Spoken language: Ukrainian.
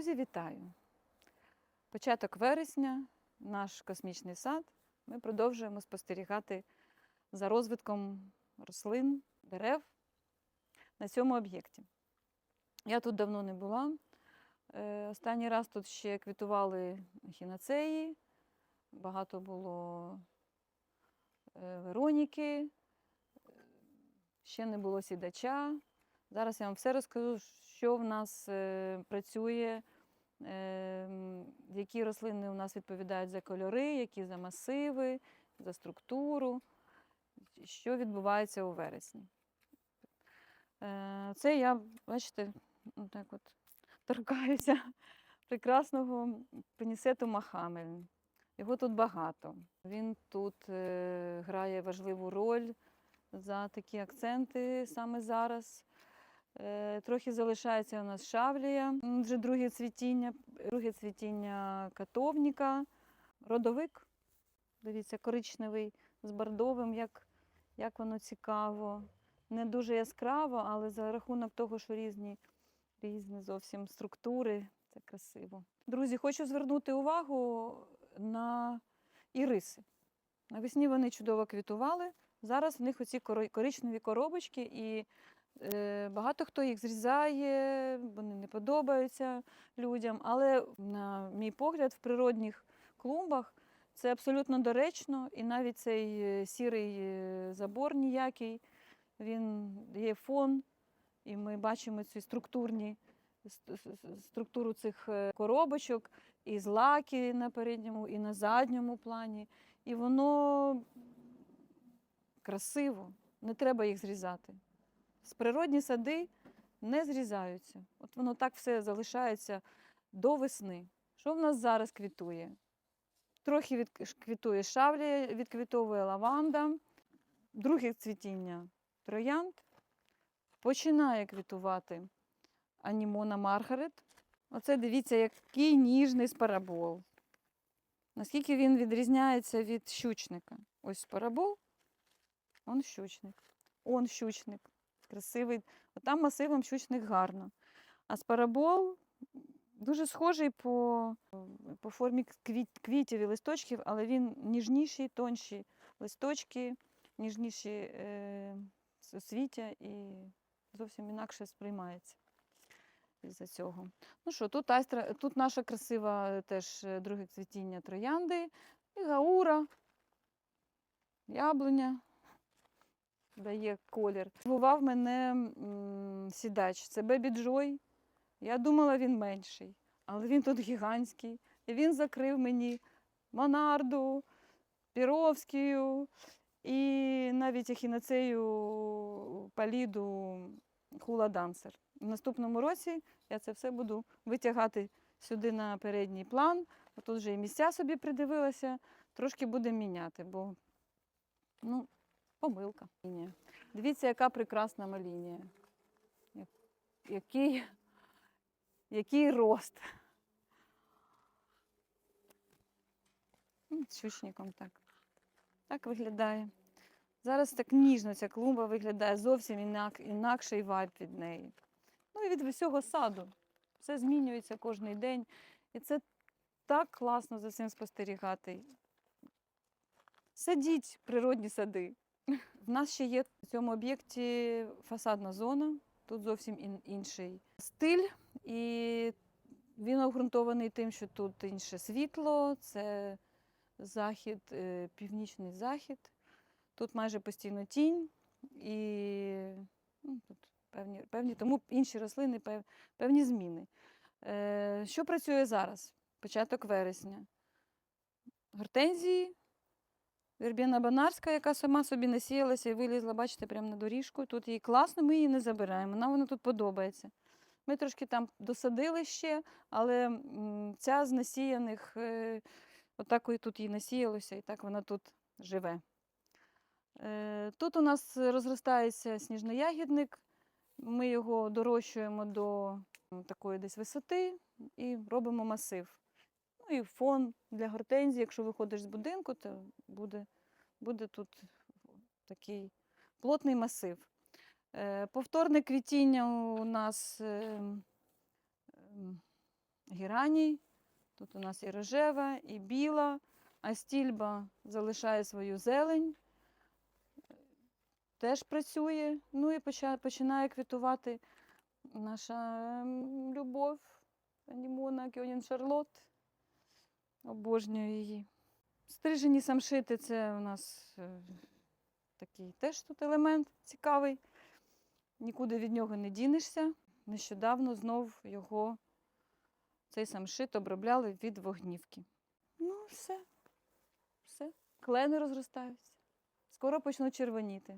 Друзі, вітаю! Початок вересня, наш космічний сад. Ми продовжуємо спостерігати за розвитком рослин, дерев на цьому об'єкті. Я тут давно не була. Е, Останній раз тут ще квітували хінацеї, багато було е, вероніки, ще не було сідача. Зараз я вам все розкажу, що в нас е, працює, які рослини у нас відповідають за кольори, які за масиви, за структуру, що відбувається у вересні. Е, Це я, бачите, так от торкаюся прекрасного пенісету Махамель. Його тут багато. Він тут е, грає важливу роль за такі акценти саме зараз. Е, Трохи залишається у нас шавлія, вже друге цвітіння, друге цвітіння катовніка, родовик. Дивіться, коричневий з бордовим, як, як воно цікаво. Не дуже яскраво, але за рахунок того, що різні, різні зовсім структури, це красиво. Друзі, хочу звернути увагу на іриси. Навесні вони чудово квітували. Зараз в них оці коричневі коробочки, і Багато хто їх зрізає, вони не подобаються людям. Але, на мій погляд, в природних клумбах це абсолютно доречно, і навіть цей е, сірий е, забор ніякий, він є фон, і ми бачимо ці структурні структуру цих е, коробочок, і злаки на передньому, і на задньому плані. І воно красиво, не треба їх зрізати. З природні сади не зрізаються. От воно так все залишається до весни. Що в нас зараз квітує? Трохи квітує шавлія, відквітовує лаванда, друге цвітіння троянд. Починає квітувати анімона Маргарет. Оце дивіться, який ніжний спарабол. Наскільки він відрізняється від щучника. Ось спарабол, он щучник. Он щучник красивий. Там масивом щучник гарно. А спарабол дуже схожий по, по формі квіт, квітів і листочків, але він ніжніший, тонші листочки, ніжніші е, суцвіття і зовсім інакше сприймається із-за цього. Ну що, тут, айстра, тут наша красива е, теж е, друге цвітіння троянди, і гаура, яблуня дає колір. Бував мене сідач, це Бебі Джой. Я думала, він менший, але він тут гігантський. І він закрив мені Монарду, Піровською і навіть ехінацею паліду Хула Дансер. В наступному році я це все буду витягати сюди на передній план. Тут вже і місця собі придивилася, трошки будемо міняти, бо ну, помилка. Дивіться, яка прекрасна малінія. Який, який рост. З щучником так. Так виглядає. Зараз так ніжно ця клумба виглядає зовсім інак, інакший вайб від неї. Ну і від всього саду. Все змінюється кожен день. І це так класно за цим спостерігати. Садіть природні сади. В нас ще є в цьому об'єкті фасадна зона. Тут зовсім інший стиль, і він обґрунтований тим, що тут інше світло, це захід, е, північний захід. Тут майже постійно тінь, і ну, тут певні, певні, тому інші рослини, пев- певні зміни. Е, Що працює зараз? Початок вересня. Гортензії, Вербіна Банарська, яка сама собі насіялася і вилізла, бачите, прямо на доріжку. Тут їй класно, ми її не забираємо. Нам вона тут подобається. Ми трошки там досадили ще, але ця з насіяних, е, отак тут їй насіялося, і так вона тут живе. Е, Тут у нас розростається сніжноягідник. Ми його дорощуємо до такої десь висоти і робимо масив. Ну і фон для гортензії, якщо виходиш з будинку, то буде, буде тут такий плотний масив. Е, Повторне квітіння у нас е, ем. Тут у нас і рожева, і біла, а стільба залишає свою зелень, теж працює. Ну і починає квітувати наша ем, любов, Анімона Кьонін Шарлот. Обожнюю її. Стрижені самшити це у нас е, такий теж тут елемент цікавий. Нікуди від нього не дінешся. Нещодавно знов його цей самшит обробляли від вогнівки. Ну, все. Все. Клени розростаються. Скоро почнуть червоніти.